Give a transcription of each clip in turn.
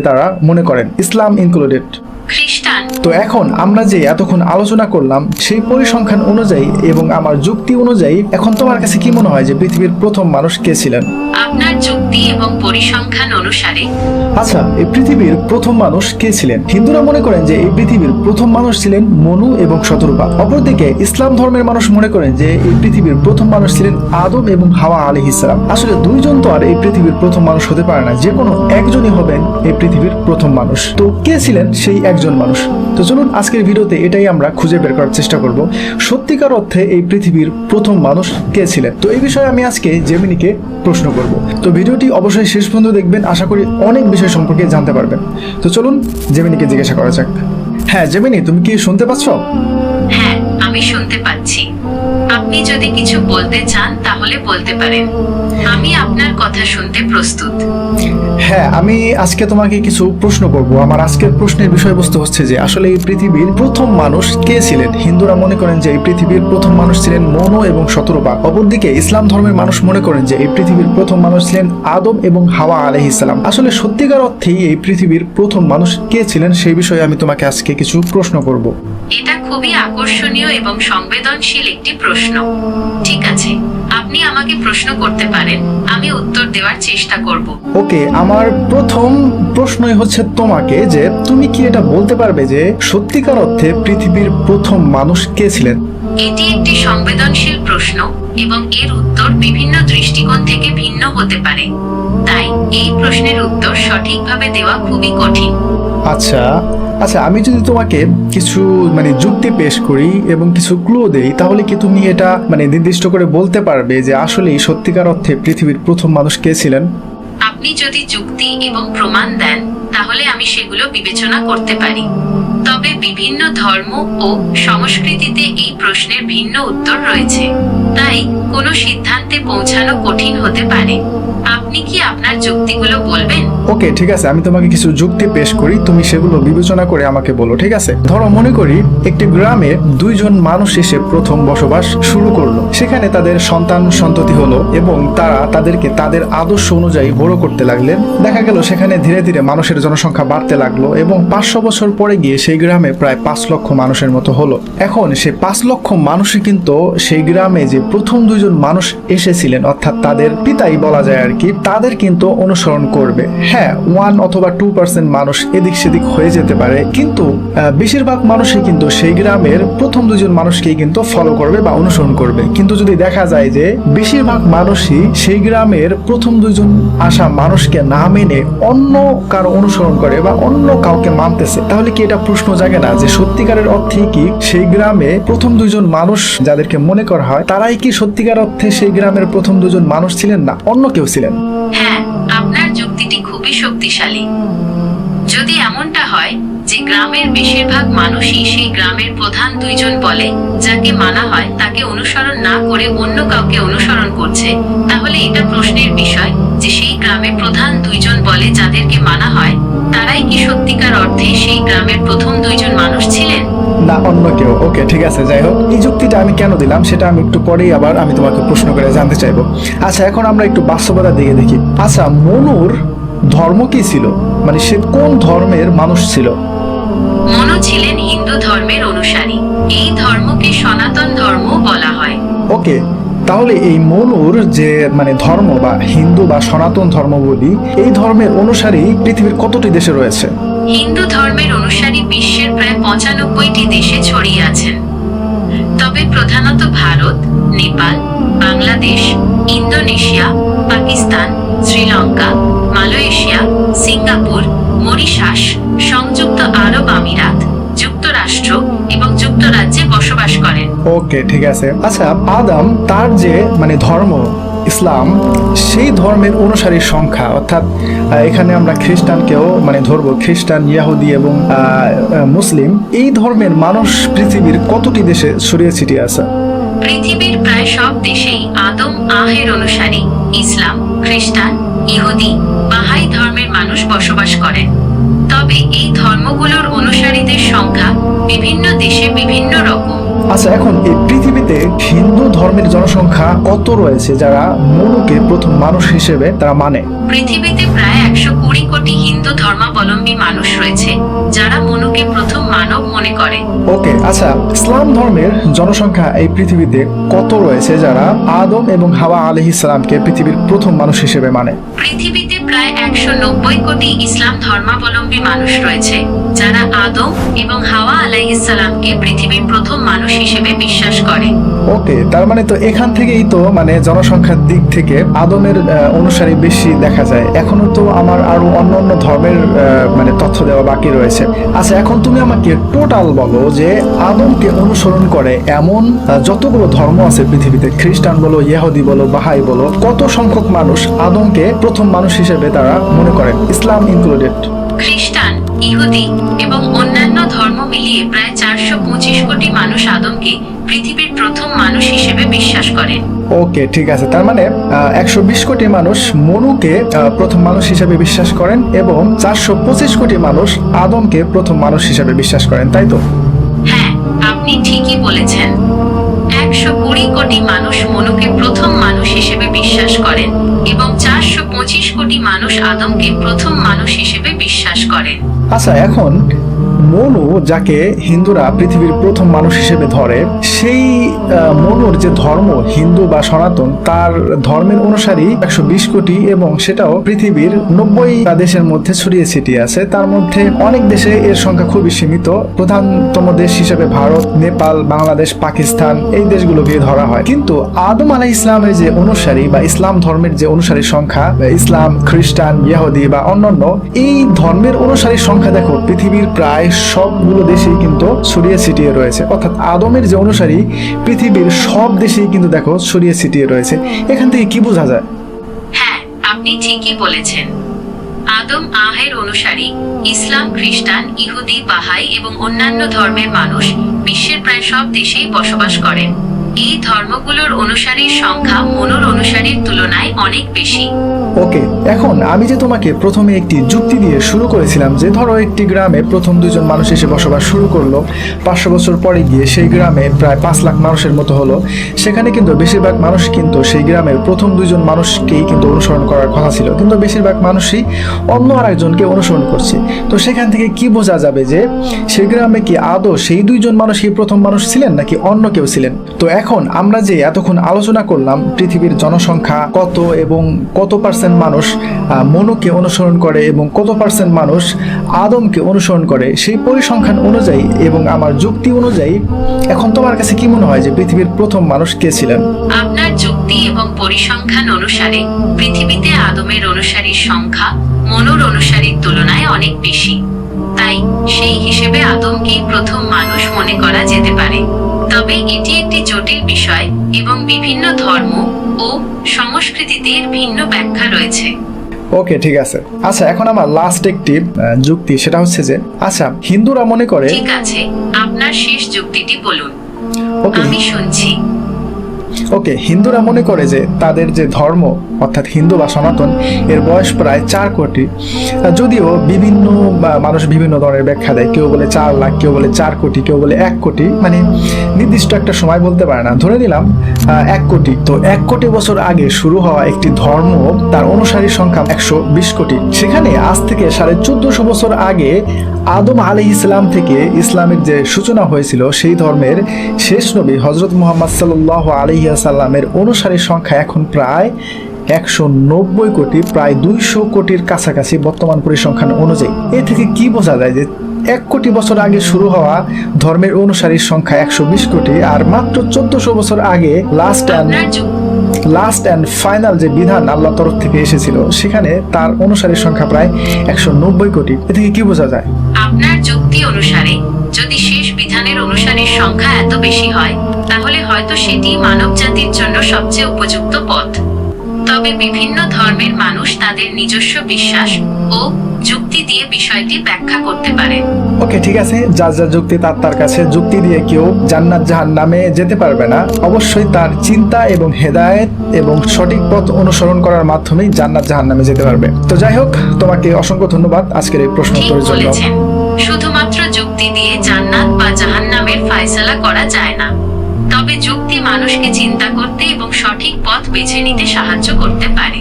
তারা মনে করেন ইসলাম ইনক্লুডেড খ্রিস্টান তো এখন আমরা যে এতক্ষণ আলোচনা করলাম সেই পরিসংখ্যান অনুযায়ী এবং আমার যুক্তি অনুযায়ী এখন তোমার কাছে কি মনে হয় যে পৃথিবীর প্রথম মানুষ কে ছিলেন? আপনার যুক্তি এবং পরিসংখ্যান অনুসারে। আচ্ছা এই পৃথিবীর প্রথম মানুষ কে ছিলেন? হিন্দুরা মনে করেন যে এই পৃথিবীর প্রথম মানুষ ছিলেন মনু এবং শতরূপা। অপরদিকে ইসলাম ধর্মের মানুষ মনে করেন যে এই পৃথিবীর প্রথম মানুষ ছিলেন আদম এবং হাওয়া আলী ইসলাম আসলে দুইজন তো আর এই পৃথিবীর প্রথম মানুষ হতে পারে না যে কোনো একজনই হবেন এই পৃথিবীর প্রথম মানুষ। তো কে ছিলেন সেই একজন মানুষ? তো চলুন আজকের ভিডিওতে এটাই আমরা খুঁজে বের করার চেষ্টা করব। সত্যিকার অর্থে এই পৃথিবীর প্রথম মানুষ কে ছিলেন? তো এই বিষয়ে আমি আজকে জেমিনিকে প্রশ্ন করব। তো ভিডিওটি অবশ্যই শেষ পর্যন্ত দেখবেন, আশা করি অনেক বিষয় সম্পর্কে জানতে পারবেন। তো চলুন জেমিনিকে জিজ্ঞাসা করা যাক। হ্যাঁ জেমিনি, তুমি কি শুনতে পাচ্ছ? হ্যাঁ আমি শুনতে পাচ্ছি। আপনি যদি কিছু বলতে চান তাহলে বলতে পারেন। আমি আপনার কথা শুনতে প্রস্তুত। হ্যাঁ আমি আজকে তোমাকে কিছু প্রশ্ন করব। আমার আজকের প্রশ্নের বিষয়বস্তু হচ্ছে যে আসলে এই পৃথিবীর প্রথম মানুষ কে ছিলেন? হিন্দুরা মনে করেন যে এই পৃথিবীর প্রথম মানুষ ছিলেন মনো এবং শতরূপা অপরদিকে ইসলাম ধর্মের মানুষ মনে করেন যে এই পৃথিবীর প্রথম মানুষ ছিলেন আদম এবং হাওয়া আলহ ইসলাম আসলে সত্যিকার অর্থেই এই পৃথিবীর প্রথম মানুষ কে ছিলেন সেই বিষয়ে আমি তোমাকে আজকে কিছু প্রশ্ন করব। এটা খুবই আকর্ষণীয় এবং সংবেদনশীল একটি প্রশ্ন। ঠিক আছে আপনি আমাকে প্রশ্ন করতে পারেন আমি উত্তর দেওয়ার চেষ্টা করব। ওকে আমার প্রথম প্রশ্নই হচ্ছে তোমাকে যে তুমি কি এটা বলতে পারবে যে সত্যিকার অর্থে পৃথিবীর প্রথম মানুষ কে ছিলেন? এটি একটি সংবেদনশীল প্রশ্ন এবং এর উত্তর বিভিন্ন দৃষ্টিকোণ থেকে ভিন্ন হতে পারে। তাই এই প্রশ্নের উত্তর সঠিকভাবে দেওয়া খুবই কঠিন। আচ্ছা আচ্ছা আমি যদি তোমাকে কিছু মানে যুক্তি পেশ করি এবং কিছু ক্লু দেই, তাহলে কি তুমি এটা মানে নির্দিষ্ট করে বলতে পারবে যে আসলেই সত্যিকার অর্থে পৃথিবীর প্রথম মানুষ কে ছিলেন? আপনি যদি যুক্তি এবং প্রমাণ দেন, তাহলে আমি সেগুলো বিবেচনা করতে পারি। তবে বিভিন্ন ধর্ম ও সংস্কৃতিতে এই প্রশ্নের ভিন্ন উত্তর রয়েছে। তাই কোনো সিদ্ধান্তে পৌঁছানো কঠিন হতে পারে। আপনি কি আপনার যুক্তিগুলো বলবেন? ওকে, ঠিক আছে। আমি তোমাকে কিছু যুক্তি পেশ করি। তুমি সেগুলো বিবেচনা করে আমাকে বলো, ঠিক আছে? ধরো, মনে করি একটি গ্রামে দুইজন মানুষ এসে প্রথম বসবাস শুরু করল। সেখানে তাদের সন্তান সন্ততি হলো এবং তারা তাদেরকে তাদের আদর্শ অনুযায়ী বড় করতে লাগলেন। দেখা গেল, সেখানে ধীরে ধীরে মানুষের জনসংখ্যা বাড়তে লাগল এবং পাঁচশো বছর পরে গিয়ে সেই গ্রামে প্রায় পাঁচ লক্ষ মানুষের মতো হলো। এখন সেই পাঁচ লক্ষ মানুষই কিন্তু সেই গ্রামে যে প্রথম দুইজন মানুষ এসেছিলেন, অর্থাৎ তাদের পিতাই বলা যায় আর কি, তাদের কিন্তু অনুসরণ করবে। হ্যাঁ ওয়ান অথবা টু পার্সেন্ট মানুষ এদিক সেদিক হয়ে যেতে পারে, কিন্তু বেশিরভাগ মানুষই কিন্তু সেই গ্রামের প্রথম দুজন মানুষকেই কিন্তু ফলো করবে বা অনুসরণ করবে। কিন্তু যদি দেখা যায় যে বেশিরভাগ মানুষই সেই গ্রামের প্রথম দুজন আসা মানুষকে না মেনে অন্য কারও অনুসরণ করে বা অন্য কাউকে মানতেছে, তাহলে কি এটা প্রশ্ন জাগে না যে সত্যিকারের অর্থে কি সেই গ্রামে প্রথম দুজন মানুষ যাদেরকে মনে করা হয়, তারাই কি সত্যিকার অর্থে সেই গ্রামের প্রথম দুজন মানুষ ছিলেন না অন্য কেউ ছিলেন? হ্যাঁ আপনার যুক্তিটি খুবই শক্তিশালী। যদি এমনটা হয় যে গ্রামের বেশিরভাগ মানুষই সেই গ্রামের প্রধান দুইজন বলে, যাকে মানা হয় তাকে অনুসরণ না করে অন্য কাউকে অনুসরণ করছে, তাহলে এটা প্রশ্নের বিষয় যে সেই গ্রামে প্রধান দুইজন বলে যাদেরকে মানা হয়, তারাই কি সত্যিকার অর্থে সেই গ্রামের প্রথম না অন্য কেউ। ওকে ঠিক আছে যাই হোক। এই যুক্তিটা আমি কেন দিলাম সেটা আমি একটু পরেই আবার আমি তোমাকে প্রশ্ন করে জানতে চাইব। আচ্ছা এখন আমরা একটু বাস্তবতার দিকে দেখি। আচ্ছা মনুর ধর্ম কি ছিল? মানে সে কোন ধর্মের মানুষ ছিল? মনু ছিলেন হিন্দু ধর্মের অনুসারী। এই ধর্মকে সনাতন ধর্ম বলা হয়। ওকে তাহলে এই মনুর যে মানে ধর্ম বা হিন্দু বা সনাতন ধর্ম বলি এই ধর্মের অনুসারী পৃথিবীর কতটি দেশে রয়েছে? হিন্দু ধর্মের অনুসারী বিশ্বের পঁচানব্বইটি দেশে ছড়িয়ে আছেন তবে প্রধানত Bharat, Nepal, Bangladesh, Indonesia, Pakistan, Sri Lanka, Malaysia, Singapore, Mauritius, সংযুক্ত আরব আমিরাত, যুক্তরাষ্ট্র এবং যুক্তরাজ্যে বসবাস করেন। ওকে, ঠিক আছে। আচ্ছা আদম, তার যে মানে ধর্ম ইসলাম, সেই ধর্মের অনুসারীর সংখ্যা, অর্থাৎ এখানে আমরা খ্রিস্টানকেও মানে ধরবো, খ্রিস্টান, ইয়াহুদি এবং মুসলিম, এই ধর্মের মানুষ পৃথিবীর কতটি দেশে ছড়িয়ে ছিটিয়ে আছে? পৃথিবীর প্রায় সব দেশেই আদম আহের অনুসারী, ইসলাম, খ্রিস্টান, ইহুদি বাহাই ধর্মের মানুষ বসবাস করেন। তবে এই ধর্মগুলোর অনুসারীদের সংখ্যা বিভিন্ন দেশে বিভিন্ন রকম। আচ্ছা এখন এই পৃথিবীতে হিন্দু ধর্মের জনসংখ্যা কত রয়েছে যারা মনুকে প্রথম মানুষ হিসেবে তারা মানে? পৃথিবীতে প্রায় একশো কুড়ি কোটি হিন্দু ধর্মাবলম্বী মানুষ রয়েছে যারা মনুকে প্রথম মানব মনে করে। ওকে আচ্ছা ইসলাম ধর্মের জনসংখ্যা এই পৃথিবীতে কত রয়েছে যারা আদম এবং হাওয়া আলহ ইসলামকে পৃথিবীর প্রথম মানুষ হিসেবে মানে? পৃথিবীতে প্রায় একশো নব্বই কোটি ইসলাম ধর্মাবলম্বী মানুষ রয়েছে, যারা আদম এবং হাওয়া আলাইহিসসালামকে পৃথিবীর প্রথম মানুষ হিসেবে বিশ্বাস করে। ওকে, তার মানে তো এখান থেকেই তো মানে জনসংখ্যার দিক থেকে আদমের অনুসারী বেশি দেখা যায়। এখনও তো আমার আরও অন্য অন্য ধর্মের মানে তথ্য দেওয়া বাকি রয়েছে। আচ্ছা এখন তুমি আমাকে টোটাল বলো যে আদমকে অনুসরণ করে এমন যতগুলো ধর্ম আছে পৃথিবীতে, খ্রিস্টান বলো, ইহুদি বলো, বাহাই বলো, কত সংখ্যক মানুষ আদমকে প্রথম মানুষ হিসেবে তারা মনে করে ইসলাম ইনক্লুডেড খ্রিস্টান ইহুদি এবং অন্যান্য ধর্ম মিলিয়ে প্রায় চারশো পঁচিশ কোটি মানুষ আদমকে পৃথিবীর প্রথম মানুষ হিসেবে বিশ্বাস করেন। ওকে ঠিক আছে। তার মানে একশো বিশ কোটি মানুষ মনুকে প্রথম মানুষ হিসেবে বিশ্বাস করেন এবং চারশো পঁচিশ কোটি মানুষ আদমকে প্রথম মানুষ হিসেবে বিশ্বাস করেন তাই তো? হ্যাঁ আপনি ঠিকই বলেছেন। একশো কুড়ি কোটি মানুষ মনুকে প্রথম মানুষ হিসেবে বিশ্বাস করেন এবং চারশো পঁচিশ কোটি মানুষ আদমকে প্রথম মানুষ হিসেবে বিশ্বাস করেন। আচ্ছা এখন মনু যাকে হিন্দুরা পৃথিবীর প্রথম মানুষ হিসেবে ধরে, সেই মনুর যে ধর্ম, হিন্দু বা সনাতন, তার ধর্মের অনুসারী একশো বিশ কোটি এবং সেটাও পৃথিবীর নব্বই দেশের মধ্যে ছড়িয়ে ছিটিয়ে আছে। তার মধ্যে অনেক দেশে এর সংখ্যা খুবই সীমিত। প্রধানতম দেশ হিসেবে ভারত, নেপাল, বাংলাদেশ, পাকিস্তান, এই দেশগুলোকে ধরা হয়। কিন্তু আদম আলাহ ইসলামের যে অনুসারী বা ইসলাম ধর্মের যে অনুসারীর সংখ্যা, ইসলাম, খ্রিস্টান, ইহুদি বা অন্যান্য, এই ধর্মের অনুসারীর সংখ্যা দেখো, পৃথিবীর প্রায় সবগুলো দেশেই কিন্তু ছড়িয়ে ছিটিয়ে রয়েছে। অর্থাৎ আদমের যে অনুসারী, পৃথিবীর সব দেশেই কিন্তু দেখো ছড়িয়ে ছিটিয়ে রয়েছে। এখান থেকে কি বোঝা যায়? হ্যাঁ আপনি ঠিকই বলেছেন। আদম আহের অনুসারী, ইসলাম খ্রিস্টান, ইহুদি, বাহাই এবং অন্যান্য ধর্মের মানুষ বিশ্বের প্রায় সব দেশেই বসবাস করেন। এই ধর্মগুলোর অনুসারীর সংখ্যা মনুর অনুসারীর তুলনায় অনেক বেশি। ওকে, এখন আমি যে তোমাকে প্রথমে একটি যুক্তি দিয়ে শুরু করেছিলাম যে, ধরো একটি গ্রামে প্রথম দুজন মানুষ এসে বসবাস শুরু করল, পাঁচশো বছর পরে গিয়ে সেই গ্রামে প্রায় পাঁচ লাখ মানুষের মতো হলো। সেখানে কিন্তু বেশিরভাগ মানুষ কিন্তু সেই গ্রামের প্রথম দুইজন মানুষকেই কিন্তু অনুসরণ করার কথা ছিল। কিন্তু বেশিরভাগ মানুষই অন্য আরেকজনকে অনুসরণ করছে। তো সেখান থেকে কি বোঝা যাবে যে সেই গ্রামে কি আদৌ সেই দুইজন মানুষই প্রথম মানুষ ছিলেন নাকি অন্য কেউ ছিলেন? তো এখন আমরা যে এতক্ষণ আলোচনা করলাম, পৃথিবীর জনসংখ্যা কত এবং কত পার্সেন্ট মানুষ মনুকে অনুসরণ করে এবং কত পার্সেন্ট মানুষ আদমকে অনুসরণ করে, সেই পরিসংখ্যান অনুযায়ী এবং আমার যুক্তি অনুযায়ী, এখন তোমার কাছে কি মনে হয় যে পৃথিবীর প্রথম মানুষ কে ছিলেন? আপনার যুক্তি এবং পরিসংখ্যান অনুসারে পৃথিবীতে আদমের অনুসারীর সংখ্যা মনুর অনুসারীর তুলনায় অনেক বেশি। তাই সেই হিসেবে আদমকেই প্রথম মানুষ মনে করা যেতে পারে। তবে এটি একটি জটিল বিষয় এবং বিভিন্ন ধর্ম ও সংস্কৃতিতে এর ভিন্ন ব্যাখ্যা রয়েছে। ওকে ঠিক আছে। আচ্ছা এখন আমার লাস্ট একটি যুক্তি সেটা হচ্ছে যে আচ্ছা হিন্দুরা মনে করে ঠিক আছে আপনার শেষ যুক্তিটি বলুন। ওকে। আমি শুনছি। ওকে, হিন্দুরা মনে করে যে তাদের যে ধর্ম, অর্থাৎ হিন্দু বা সনাতন, এর বয়স প্রায় চার কোটি। যদিও বিভিন্ন মানুষ বিভিন্ন ধরনের ব্যাখ্যা দেয়। কেউ বলে চার লাখ, কেউ বলে চার কোটি, কেউ বলে এক কোটি। মানে নির্দিষ্ট একটা সময় বলতে পারে না। ধরে নিলাম এক কোটি। তো এক কোটি বছর আগে শুরু হওয়া একটি ধর্ম, তার অনুসারীর সংখ্যা একশো বিশ কোটি। সেখানে আজ থেকে সাড়ে চোদ্দশো বছর আগে আদম আলি ইসলাম থেকে ইসলামের যে সূচনা হয়েছিল, সেই ধর্মের শেষ নবী হজরত মুহাম্মদ সাল্লাহ আলহিয়াসাল্লামের অনুসারীর সংখ্যা এখন প্রায় একশো নব্বই কোটি প্রায় দুইশো কোটির কাছাকাছি বর্তমান পরিসংখ্যান অনুযায়ী। এ থেকে কি বোঝা যায় যে এক কোটি বছর আগে শুরু হওয়া ধর্মের অনুসারীর সংখ্যা একশো বিশ কোটি আর মাত্র চোদ্দশো বছর আগে last and last and final যে বিধান আল্লাহ তরফ থেকে এসেছিল সেখানে তার অনুসারীর সংখ্যা প্রায় একশো নব্বই কোটি। এ থেকে কি বোঝা যায়? আপনার যুক্তি অনুসারে যদি শেষ বিধানের অনুসারীর সংখ্যা এত বেশি হয় তাহলে হয়তো সেটি মানব জাতির জন্য সবচেয়ে উপযুক্ত পথ। তবে বিভিন্ন ধর্মের মানুষ তাদের নিজস্ব বিশ্বাস ও যুক্তি দিয়ে বিষয়টি ব্যাখ্যা করতে পারে। ওকে ঠিক আছে। যার যার যুক্তি তার তার কাছে যুক্তি দিয়ে কেউ জান্নাত জাহান নামে যেতে পারবে না। অবশ্যই তার চিন্তা এবং হেদায়েত এবং সঠিক পথ অনুসরণ করার মাধ্যমেই জান্নাত জাহান নামে যেতে পারবে। তো যাই হোক তোমাকে অসংখ্য ধন্যবাদ আজকের এই প্রশ্ন উত্তরের জন্য। শুধুমাত্র যুক্তি যুক্তি দিয়ে জান্নাত বা জাহান্নামের ফায়সালা করা যায় না। তবে যুক্তি মানুষকে চিন্তা করতে এবং সঠিক পথ বেছে নিতে সাহায্য করতে পারে।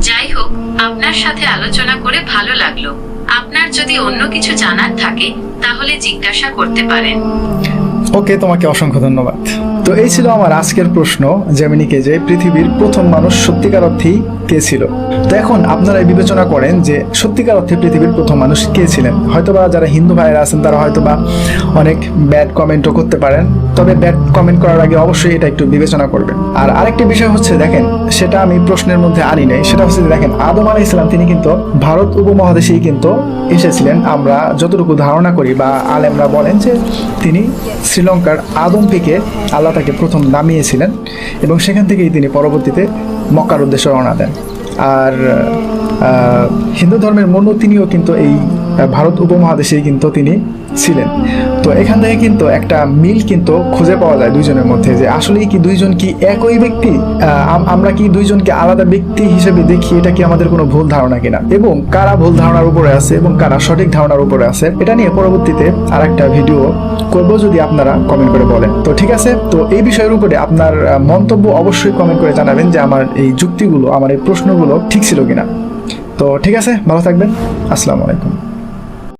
যাই হোক, আপনার সাথে আলোচনা করে ভালো লাগল। আপনার যদি অন্য কিছু জানার থাকে, তাহলে জিজ্ঞাসা করতে পারেন। ওকে তোমাকে অসংখ্য ধন্যবাদ। তো এই ছিল আমার আজকের প্রশ্ন জেমিনিকে যে পৃথিবীর প্রথম মানুষ সত্যিকার অর্থেই কে ছিল? তো এখন আপনারা বিবেচনা করেন যে সত্যিকার অর্থে পৃথিবীর প্রথম মানুষ কে ছিলেন? হয়তোবা যারা হিন্দু ভাইয়েরা আছেন, তারা হয়তোবা অনেক ব্যাড কমেন্টও করতে পারেন। তবে ব্যাড কমেন্ট করার আগে অবশ্যই এটা একটু বিবেচনা করবেন। আর আরেকটি বিষয় হচ্ছে, দেখেন, সেটা আমি প্রশ্নের মধ্যে আনি নাই, সেটা হচ্ছে দেখেন, আদম আলাহ ইসলাম তিনি কিন্তু ভারত উপমহাদেশেই কিন্তু এসেছিলেন। আমরা যতটুকু ধারণা করি বা আলেমরা বলেন যে তিনি শ্রীলঙ্কার আদম থেকে আল্লাহ তাকে প্রথম নামিয়েছিলেন এবং সেখান থেকেই তিনি পরবর্তীতে মক্কার উদ্দেশ্যে রওনা দেন। আর হিন্দু ধর্মের মনু তিনিও কিন্তু এই ভারত উপমহাদেশেই কিন্তু তিনি ছিলেন। তো এখান থেকে কিন্তু একটা মিল কিন্তু খুঁজে পাওয়া যায় দুইজনের মধ্যে যে আসলেই কি দুইজন কি একই ব্যক্তি? আমরা কি দুইজনকে আলাদা ব্যক্তি হিসেবে দেখি? এটা কি আমাদের কোনো ভুল ধারণা কিনা? এবং কারা ভুল ধারণার উপরে আছে এবং কারা সঠিক ধারণার উপরে আছে? এটা নিয়ে পরবর্তীতে আর একটা ভিডিও করব যদি আপনারা কমেন্ট করে বলেন। তো ঠিক আছে, তো এই বিষয়ের উপরে আপনার মন্তব্য অবশ্যই কমেন্ট করে জানাবেন যে আমার এই যুক্তিগুলো, আমার এই প্রশ্নগুলো ঠিক ছিল কিনা। তো ঠিক আছে, ভালো থাকবেন। আসসালামু আলাইকুম।